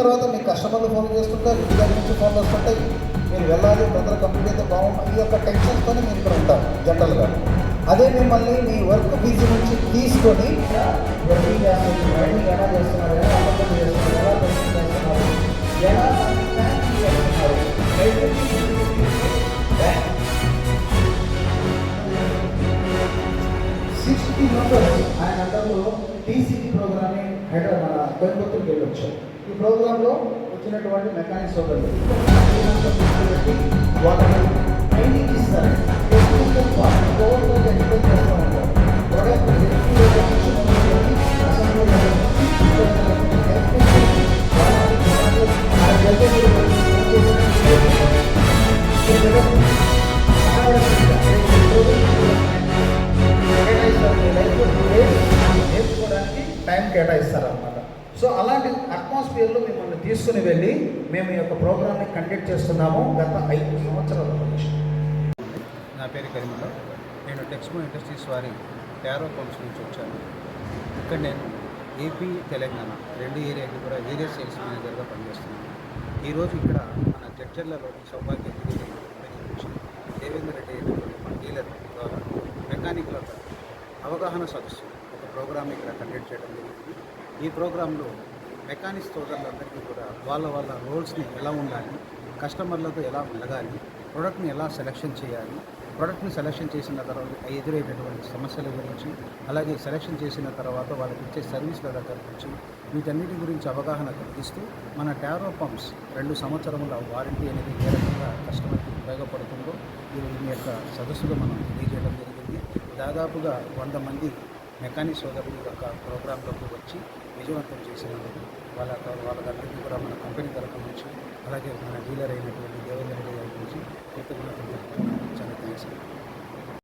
తర్వాత మీ కస్టమర్లు ఫోన్ చేస్తుంటారు ఇంటి దగ్గర నుంచి ఫోన్లు వస్తుంటాయి. మీరు వెళ్ళాలి బ్రదర్ కంప్లీట్ అయితే బాగుంటుంది. ఈ యొక్క టెన్షన్స్తోనే మీరు ఇక్కడ ఉంటారు జనరల్గా అదే మిమ్మల్ని మీ వర్క్ బిజీ నుంచి తీసుకొని వర్కింగ్ రైడింగ్ ఎలా చేస్తున్నారు ఎలా అబద్ధం చేస్తున్నారు ఎలా చేస్తున్నారు ఎలా చేస్తున్నారు. సిక్స్టీ మెంబర్స్ ఆయన అందరూ టీసీటీ ప్రోగ్రామింగ్ హైదరాబాద్ మన కోయంబత్తూరుకి వెళ్ళొచ్చు. ఈ ప్రోగ్రాంలో వచ్చినటువంటి మెకానిక్ సోదరులు. పెట్టి వాళ్ళని ట్రైనింగ్ ఇస్తారు. టైం కేటాయిస్తారనమాట సో అలాంటి అట్మాస్ఫియర్లో మిమ్మల్ని తీసుకుని వెళ్ళి మేము ఈ యొక్క ప్రోగ్రామ్ని కండక్ట్ చేస్తున్నాము గత ఐదు సంవత్సరాల నుంచి. నా పేరు కరీముల్లా నేను టెక్స్మో ఇండస్ట్రీస్ వారి టారో కౌన్సిల్ నుంచి వచ్చాను. ఇక్కడ నేను ఏపీ తెలంగాణ రెండు ఏరియాకి కూడా ఏరియా సేల్స్ మేనేజర్గా పనిచేస్తున్నాను. ఈరోజు ఇక్కడ మన జడ్చర్లలోని సౌభాగ్య ఇంజనీరింగ్ దేవేంద్ర రెడ్డి మన డీలర్ ద్వారా మెకానిక్ల అవగాహన సదస్సు ప్రోగ్రామ్ ఇక్కడ కండక్ట్ చేయడం జరిగింది ఈ ప్రోగ్రాంలో మెకానిక్స్ సోదరులందరికీ కూడా వాళ్ళ వాళ్ళ రోల్స్ని ఎలా ఉండాలి కస్టమర్లతో ఎలా మెలగాలి ప్రోడక్ట్ని ఎలా సెలెక్షన్ చేయాలి ప్రోడక్ట్ని సెలెక్షన్ చేసిన తర్వాత ఎదురయ్యేటటువంటి సమస్యల గురించి అలాగే సెలెక్షన్ చేసిన తర్వాత వాళ్ళకి ఇచ్చే సర్వీస్ల దగ్గర నుంచి వీటన్నిటి గురించి అవగాహన కలిగిస్తూ మన టారో పంప్స్ రెండు సంవత్సరముల వారంటీ అనేది ఏ రకంగా కస్టమర్కి ఉపయోగపడుతుందో ఈ యొక్క సదస్సులో మనం తెలియజేయడం జరిగింది. దాదాపుగా వంద మంది మెకానిక్ సోదరుల యొక్క ప్రోగ్రాంలోకి వచ్చి విజయవంతం చేసినందుకు వాళ్ళ వాళ్ళందరికీ కూడా మన కంపెనీ తరఫు నుంచి అలాగే మన డీలర్ అయినటువంటి దేవేంద్ర రెడ్డి